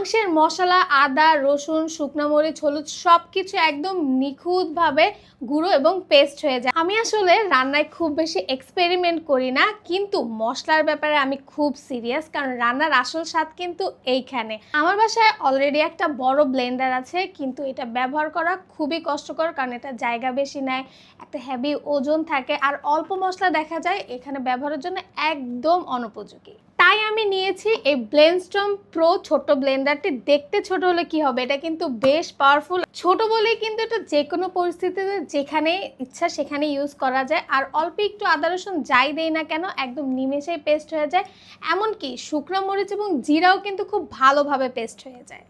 মাংসের মশলা, আদা, রসুন, শুকনো মরিচ, হলুদ সব কিছু একদম নিখুঁতভাবে গুঁড়ো এবং পেস্ট হয়ে যায়। আমি আসলে রান্নায় খুব বেশি এক্সপেরিমেন্ট করি না, কিন্তু মশলার ব্যাপারে আমি খুব সিরিয়াস কারণ রান্নার আসল স্বাদ কিন্তু এইখানে। আমার বাসায় অলরেডি একটা বড় ব্লেন্ডার আছে, কিন্তু এটা ব্যবহার করা খুবই কষ্টকর, কারণ এটা জায়গা বেশি নেয়, একটা হেভি ওজন থাকে, আর অল্প মশলা দেখা যায়, এখানে ব্যবহারের জন্য একদম অনুপযোগী। তাই আমি নিয়েছি এই ব্লেন্ডস্টম প্রো ছোট ব্লেন্ডারটি। দেখতে ছোট হলে কি হবে? এটা কিন্তু বেশ পাওয়ারফুল ছোট বলেই কিন্তু এটা যে কোনো পরিস্থিতিতে যেখানে ইচ্ছা সেখানে ইউজ করা যায়। আর অল্প একটু আদা, রসুন যাই দেই না কেন, একদম নিমেষেই পেস্ট হয়ে যায়। এমনকি শুকনো মরিচ এবং জিরাও কিন্তু খুব ভালোভাবে পেস্ট হয়ে যায়।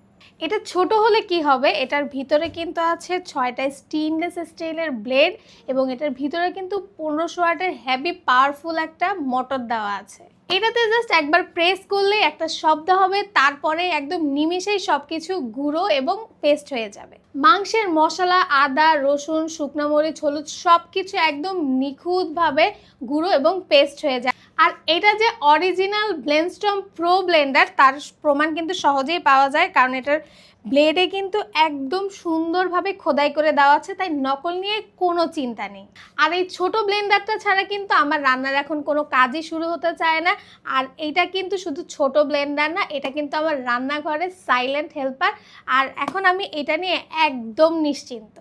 এটা ছোট হলে কি হবে? এটার ভিতরে কিন্তু আছে ছয়টা স্টেনলেস স্টিলের ব্লেড এবং এটার ভিতরে কিন্তু পনেরোশো ওয়াটের হেভি পাওয়ারফুল একটা মোটর দেওয়া আছে। এটাতে জাস্ট একবার প্রেস করলে একটা শব্দ হবে, তারপরে একদম নিমেষেই সব কিছু গুঁড়ো এবং পেস্ট হয়ে যাবে। মাংসের মশলা, আদা, রসুন, শুকনো মরিচ, হলুদ সব কিছু একদম নিখুঁতভাবে গুঁড়ো এবং পেস্ট হয়ে যায়। আর এটা যে অরিজিনাল ব্লেন্ডস্টম প্রো ব্লেন্ডার তার প্রমাণ কিন্তু সহজেই পাওয়া যায়, কারণ এটার ব্লেডে কিন্তু একদম সুন্দরভাবে খোদাই করে দেওয়া আছে, তাই নকল নিয়ে কোনো চিন্তা নেই। আর এই ছোট ব্লেন্ডারটা ছাড়া কিন্তু আমার রান্নার এখন কোনো কাজই শুরু হতে চায় না, আর এটা কিন্তু শুধু ছোট ব্লেন্ডার না, এটা কিন্তু আমার রান্নাঘরের সাইলেন্ট হেল্পার আর এখন আমি এটা নিয়ে একদম নিশ্চিন্ত।